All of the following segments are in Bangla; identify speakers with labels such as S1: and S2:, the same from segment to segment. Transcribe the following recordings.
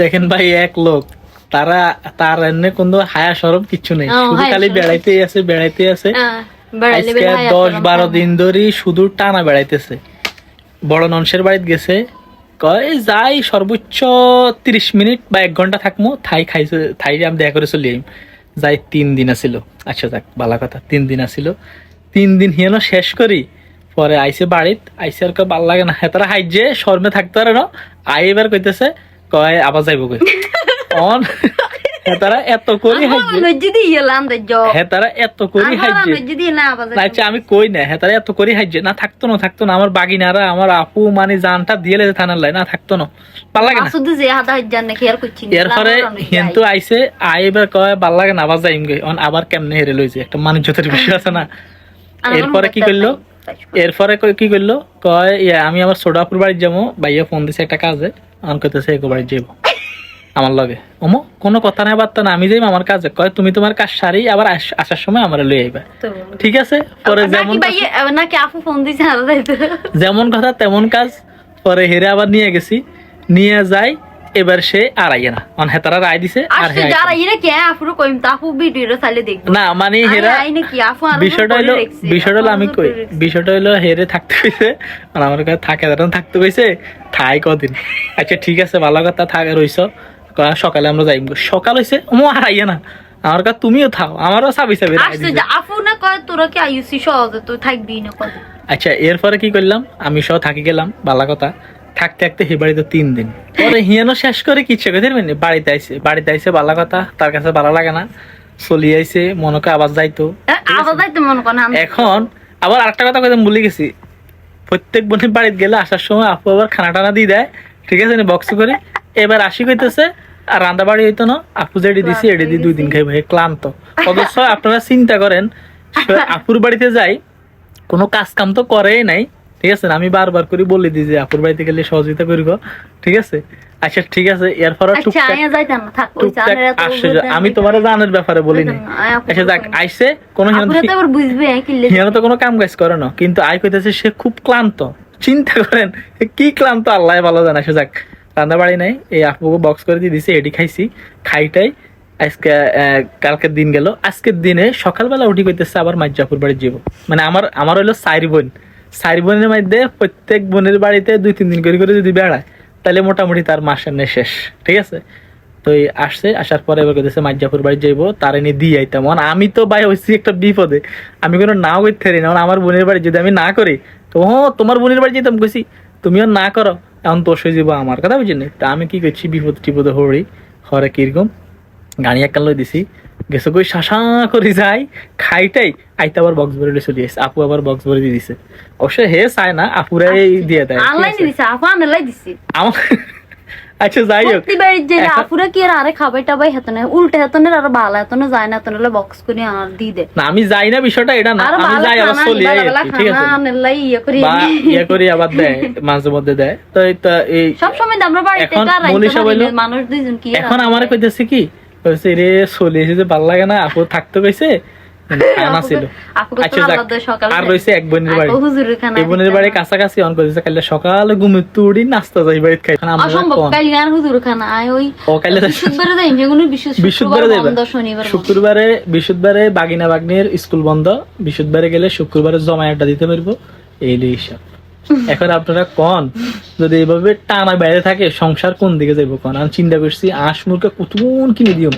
S1: দেখেন ভাই এক লোক। তারা তার এমনি কোনো হায়া সরম কিচ্ছু নেই। শুধু খালি। বেড়াইতে আছে বেড়াইতে আছে। আজকে দশ বারো দিন ধরে শুধু টানা বেড়াইতেছে। বড় ননসের বাড়িতে গেছে। কয় যাই সর্বোচ্চ তিরিশ মিনিট বা এক ঘণ্টা থাকব থাই খাইছে থাই আমি দেখা করে চলি যাই তিন দিন আসিল আচ্ছা যাক ভালো কথা তিন দিন আসিল তিন দিন হিয়ান শেষ করি। পরে আইসে বাড়িত। আইসে আর ভালো লাগে না। হেতারা হাইজে শর্মে থাকতে পারে না। আই এবার কইতেছে কয় আবার যাইব কই? অন হেতারা এত করি
S2: দেখছ।
S1: হেতারা এত করি হাইজে। আচ্ছা আমি কই না হ্যাঁ তারা এত করি হাইজে। না থাকতো না থাকতো না আমার বাগিনারা আমার আপু মানে জানটা দিয়ে থানার লাই। না থাকতো না। ভালো লাগে না।
S2: শুধু যে করছি
S1: এরপরে হিন্তু আইসে আই এবার কয় ভালো লাগে না আবার যাইম গে অন আবার কেমনে হেরে লইছে? একটা মানুষ যতের বিষয় আছে না। এরপরে কি করল। এরপরে কি করল? কয় ইয়া, আমি আমার সোডাপুর বাড়ি যাব। ভাইয়া ফোন দিছে একটা কাজে। অন কইতেছে এগো বাড়ি যাব আমার লগে। ওমো কোনো কথা নাই বার্তা না আমি যাই আমার কাজে। কয় তুমি তোমার কাজ সারি আবার আসার সময় আমার লই আইবা। ঠিক আছে? পরে যেমন
S2: নাকি আপু ফোন দিছে।
S1: যেমন কথা তেমন কাজ। পরে হেরে আবার নিয়ে গেছি। নিয়ে যাই এবার সে আর আইয়ে না। অন হেতারা রায় দিছে আর হে
S2: যারা ইরে কে আপুরো কইম তা আপু ভিডিওটা চাইলে দেখব।
S1: না। মানে হেরা
S2: আই নাকি আপু আর
S1: বিষয়টা হলো বিষয়টা হলো আমি কই বিষয়টা হলো হেরে থাকতে কইছে আর আমার কাছে থাকে দাঁড়ান থাকতে কইছে থাই কদিন। আচ্ছা ঠিক আছে ভালো কথা থাকে রইছ সকালে আমরা যাইব সকাল হইছে মো আর আইয়ে না। আমার কাছে তুমিও থাও আমারও
S2: আসছে
S1: দিছে।
S2: আপু না কয় তোরা কি আইসি সহজে? তুই থাকবি না কত
S1: আচ্ছা এরপরে কি করলাম? আমি সহ থাকি গেলাম বালা কথা। থাকতে থাকতে হে বাড়িতে তিন দিন। পরে হিয়ানো শেষ করে কি ইচ্ছে পারবেন বাড়িতে আইসে বাড়িতে আইসে বালা কথা তার কাছে ভালো লাগে না চলি আইসে মনকে আবার যাইতো।
S2: কর
S1: এখন আবার আরেকটা কথা কইতে ভুলে গেছি। প্রত্যেক বোনের বাড়িতে গেলে আসার সময় আপু আবার খানা টানা দিয়ে দেয় ঠিক আছে বক্স করে। এবার আসি কইতেছে আর রান্না বাড়ি হইতো না আপু যেটি দিছি এটি দিয়ে দুই দিন খাই ভাই ক্লান্ত। অবশ্য আপনারা চিন্তা করেন আপুর বাড়িতে যাই কোনো কাজ কাম তো করেই নাই ঠিক আছে? আমি বারবার করে বলে দিই যে আপুর বাড়িতে গেলে সহযোগিতা করিব। ঠিক আছে? আচ্ছা ঠিক আছে এরপর
S2: আচ্ছা
S1: আমি তোমার জানের ব্যাপারে বলি নাই।
S2: আয় আপু
S1: আচ্ছা যাক। আইসে কোনো হিয়ানো তো কোনো কাম কাজ করে না। কিন্তু আই কইতেছে সে খুব ক্লান্ত। চিন্তা করেন কি ক্লান্ত আল্লাহ ভালো জানা। সে যাক রান্না বাড়ি নাই। এই আপুকে বক্স করে দিয়ে দিছে এটি খাইছি। খাইটাই আজকে কালকের দিন গেল। আজকের দিনে সকালবেলা উঠি কইতেছে আবার মাইজাপুর বাড়ি যাব মানে আমার আমার হলো চার বোন। চার বোনের মধ্যে প্রত্যেক বোনের বাড়িতে দুই, তিন দিন করে করে যদি বেড়ায়, তাহলে মোটামুটি তার মাসের নেই শেষ, ঠিক আছে? তো আসছে, আসার পরে এবার কইতেছে মাইজাপুর বাড়ি যাইবো, তার এনে দিয়ে আইতাম। মানে আমি তো ভাই হইছি একটা বিপদে, আমি কোনো নাও করতে না। মানে আমার বোনের বাড়ি যদি আমি না করি, তো হ তোমার বোনের বাড়ি যেতাম কইছি, তুমিও না করো, এখন তোর সই যাব আমার। কথা বুঝলি তা আমি কি করছি বিপদ টিপদে হরি, হরে কীরকম? গাড়ি একটা লই দিছি গেছে কই শাসা করে যাই খাইটাই আইতে আবার বক্স ভরে চলে আসছে আপু আবার বক্স ভরে দিয়ে দিছে। অবশ্য হে চায় না আপুরাই দিয়ে দেয় আছে?
S2: দিছে আপু আনলাই দিছি।
S1: আমার আচ্ছা যাই হোক
S2: যে আপুরা কি আর আরে খাবাই টাবাই হেতনে উল্টে হেতনের আর ভালো হেতনে যায় না হেতনে বক্স করে আর দি দে।
S1: না আমি যাই না বিষয়টা এটা না আমি যাই আবার চলি
S2: বেলা বেলা
S1: ঠিক আছে।
S2: আনলাই ইয়ে করি
S1: ইয়ে করি আবার দেয় মাঝে মধ্যে দেয় তো এই
S2: সব সময় আমরা বাড়িতে
S1: এখন
S2: কার রাইতে
S1: মনীষা
S2: দুইজন কি
S1: এখন আমার? কইতেছে কি কইছে রে চলে এসেছে ভালো লাগে না আপু থাকতে কইছে খানা ছিল
S2: আপুকে তো
S1: যাক,
S2: আলাদা সকালে
S1: আর রয়েছে এক বোনের বাড়ি
S2: আপু হুজুরের খানা
S1: এই বোনের বাড়ি কাছাকাছি অন করেছে কালে সকালে ঘুমে তুড়ি নাস্তা যাই বাড়িতে খাই।
S2: অসম্ভব
S1: কোন?
S2: কাল হুজুর খানা আয় ওই
S1: ও কাইলে তো-
S2: যাই যেগুলো বিশেষ শুক্রবার বন্ধ শনিবার
S1: শুক্রবারে বৃহস্পতিবারে বাগিনা বাগনির স্কুল বন্ধ। বৃহস্পতিবারে গেলে শুক্রবারে জমা একটা দিতে পারব। এই হিসাব এখন আপনারা কন। যদি এইভাবে টানা বাইরে থাকে সংসার কোন দিকে যাইব কন? আমি চিন্তা করছি আঁশ মুরগা কুতুন কিনে দিও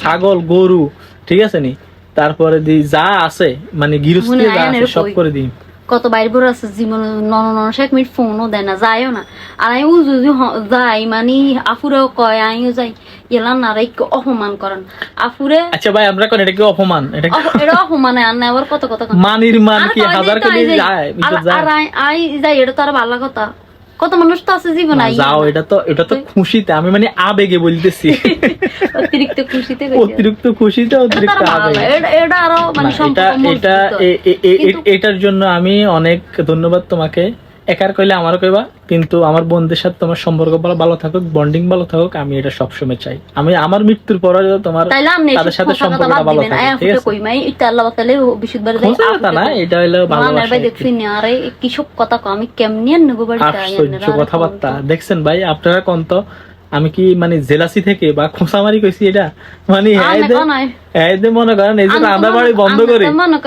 S1: ছাগল গরু ঠিক আছে নি? তারপরে দি যা আছে মানে গৃহস্থী যা আছে সব করে দিই
S2: কত বাইরে বড় আছে জীবন নন নন এক মিনিট ফোনও দেয় না যায়ও না। আর আমি ও যদি যাই মানে আফুরেও কয় আমিও যাই। এলাম না একটু অপমান করেন। আফুরে
S1: আচ্ছা ভাই আমরা কোন এটা কি অপমান? এটা
S2: এটা অপমানে আর না আবার কত কথা
S1: মানির মান কি হাজার কোটি যায় যায়।
S2: আর আই যাই এটা তো আর ভালো কথা। কত মানুষ তো আছে জীবন
S1: যাও এটা তো এটা তো খুশিতে আমি মানে আবেগে বলতেছি।
S2: অতিরিক্ত খুশিতে
S1: অতিরিক্ত খুশিতে অতিরিক্ত আবেগে।
S2: এটা- আরও মানে
S1: এটা এটার জন্য আমি অনেক ধন্যবাদ তোমাকে। একার কইলে আমারও কইবা কিন্তু আমার বন্ধুদের সাথে তোমার সম্পর্ক ভালো ভালো থাকুক বন্ডিং ভালো থাকুক আমি এটা সবসময় চাই। আমি আমার মৃত্যুর পরে তোমার তাদের সাথে
S2: বাদ
S1: ভালো
S2: দিবেন
S1: থাকে ঠিক আছে?
S2: কই মাই এটা আল্লাহ তাআলা বিশুদ্ধবার দেয়
S1: কথা না এটা হলো ভালোবাসা
S2: ভাই দেখছি না আরে কিসব কথা কো আমি কেমনি আর নেব বাড়িতে আয়া
S1: আশ্চর্য কথাবার্তা? দেখছেন ভাই আপনারা কোন তো? আমি কি মানে জেলাসি থেকে বা খোঁচামারি কইছি এটা? মানে মনে করেন এই যে
S2: আমি তো
S1: রান্না বাড়ি বন্ধ করি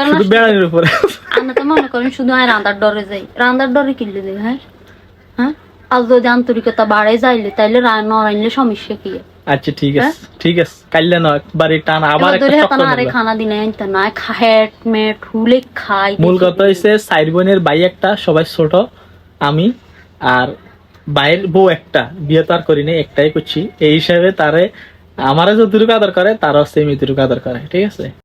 S1: শুধু বেড়ানির উপরে।
S2: আমরা তো মনে করেন শুধু আয় রান্দার ডরে যাই। রান্দার ডরে কিনলে হ্যাঁ হ্যাঁ? আর যদি আন্তরিকতা বাড়ে যাইলে তাইলে রান্না রাইলে সমস্যা কি?
S1: আচ্ছা ঠিক
S2: হ্যাঁ?
S1: আছে ঠিক আছে। কাইলে একবারে টান আবার একটা চক্কর
S2: আরে খানা দিনে আনতে না হ্যাট মেট হুলে খাই
S1: মূল কথা হয়েছে সাইড বোনের ভাই একটা সবাই ছোট আমি আর ভাইয়ের বউ একটা বিয়ে তো আর করি নাই একটাই করছি। এই হিসাবে তারে আমারে যতটুকু আদর করে তারাও সেম এতটুকু আদর করে ঠিক আছে?